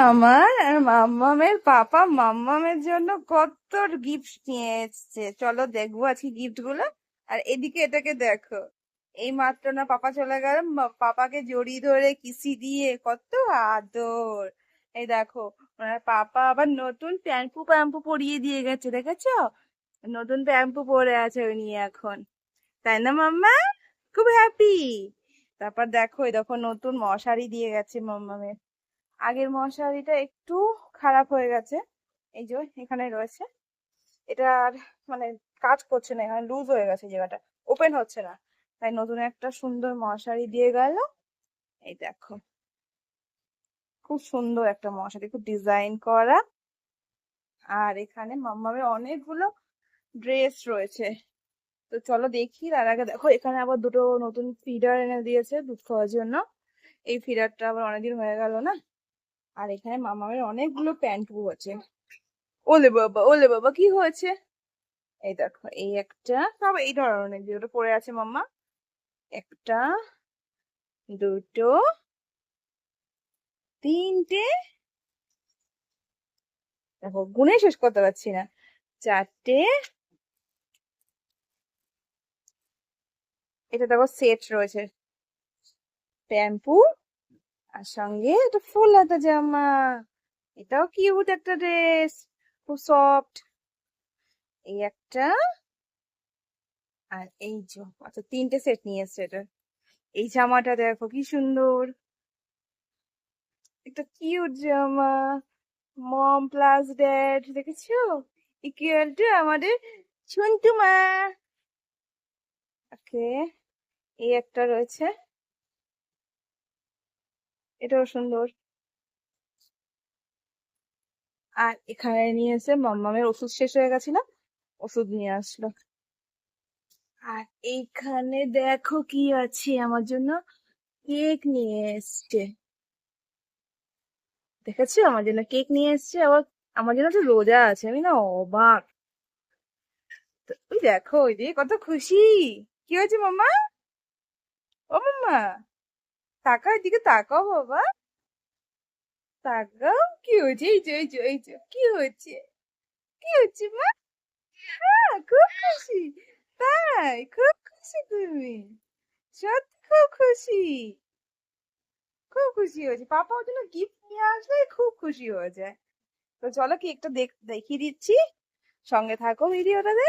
আমার আর মাম্মামের পাপা মাম্মামের জন্য কত গিফট নিয়ে এসছে। চলো দেখব আজকে গিফটগুলো। আর এদিকে এটাকে দেখো। এই মাত্র না পাপা চলে গেল। পাপাকে জড়িয়ে ধরে কিসি দিয়ে কত আদর। এই দেখো, ওনার পাপা আবার নতুন প্যাম্পু প্যাম্পু পরিয়ে দিয়ে গেছে, দেখেছ? নতুন প্যাম্পু পরে আছে উনি এখন। তাই না, মাম্মা? খুব হ্যাপি তারপর দেখো, এই দেখো, নতুন মশারি দিয়ে গেছে মাম্মামের। আগের মশারিটা একটু খারাপ হয়ে গেছে। এই যে এখানে রয়েছে। এটা আর মানে কাজ করছে না, এখানে লুজ হয়ে গেছে জায়গাটা। ওপেন হচ্ছে না। তাই নতুন একটা সুন্দর মশারি দিয়ে গেল। এই দেখো। খুব সুন্দর একটা মশারি, খুব ডিজাইন করা। আর এখানে মাম্মামের অনেকগুলো ড্রেস রয়েছে। তো চলো দেখি, তার আগে দেখো, এখানে আবার দুটো নতুন ফিডার এনে দিয়েছে দুধ খাওয়ার জন্য। এই ফিডারটা আবার অনেকদিন হয়ে গেল না? আর এখানে মামামের অনেকগুলো প্যান্টু আছে। ওলে বাবা ওলে বাবা, কি হয়েছে? এই দেখো, এই একটা, সব এই ধরনের যেগুলো পড়ে আছে মাম্মা। একটা, দুটো, তিনটে। দেখো, গুনে শেষ করতে পারছি না। চারটে। এটা দেখো, সেট রয়েছে। প্যাম্পু আর সঙ্গে একটা ফুল হাতা জামা। এটাও কিউট একটা ড্রেস খুব সফট এই একটা আর এই যে আচ্ছা তিনটে সেট নিয়ে এসছে এটা। এই জামাটা দেখো কি সুন্দর। একটা কিউট জামা। মম প্লাস ড্যাড দেখেছ? টু আমাদের ছুন্টু মা ওকে, এই একটা রয়েছে। এটাও সুন্দর। আর এখানে নিয়ে এসে মাম্মামের ওষুধ শেষ হয়ে গেছিল, ওষুধ নিয়ে আসলো। আর এইখানে দেখো কি আছে আমার জন্য, কেক নিয়ে এসছে। দেখেছ? আমার জন্য কেক নিয়ে এসছে, আবার আমার জন্য তো রোজা আছে, আমি না অবাক। ওই দেখো, ওই দিকে কত খুশি। কি হয়েছে মাম্মা? ও মাম্মা! তাকাও এদিকে তাকাও বাবা। তাকাও। কি হয়েছে? এই যে এই যে এই যে, কি হয়েছে? কি হচ্ছে মা? হ্যাঁ খুব খুশি। তাই, খুব খুশি তুমি। সত্যি খুব খুশি। খুব খুশি হয়েছে। পাপা ওর জন্য গিফট নিয়ে আসবে খুব খুশি হয়ে যায়। তো চলো কি একটা দেখ, দেখিয়ে দিচ্ছি। সঙ্গে থাকো ভিডিওটাতে।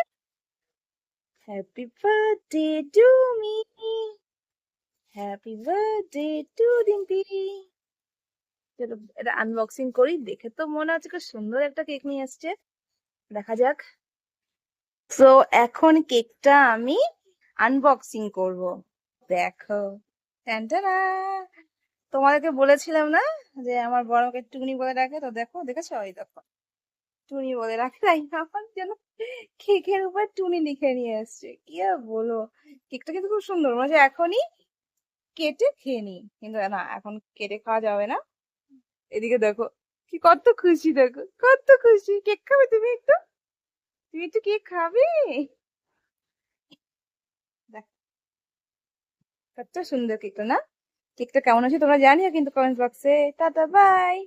Happy birthday to me happy birthday to Dimpy চলো এটা আনবক্সিং করি, দেখে তো মনে হচ্ছে খুব সুন্দর একটা কেক নিয়ে এসছে। দেখা যাক। তো এখন কেকটা আমি আনবক্সিং করব। দেখো। ট্যান্টানা তোমাদেরকে বলেছিলাম না যে আমার বড় টুনি বলে রাখে তো দেখো, দেখেছ? ওই দেখো। টুনি বলে রাখে, তাই আমার যেন কেকের উপর টুনি লিখে নিয়ে এসছে। কি আর বলো কেকটা কিন্তু খুব সুন্দর। মনে এখনই কেটে খেয়ে নি কিন্তু না, এখন কেটে খাওয়া যাবে না। এদিকে দেখো, কি কত খুশি দেখো, কত খুশি। কেক খাবে তুমি একটু? তুমি একটু কেক খাবে? কত সুন্দর কেকটা না? কেকটা কেমন আছে তোমরা জানিও কিন্তু কমেন্ট বক্সে টাটা বাই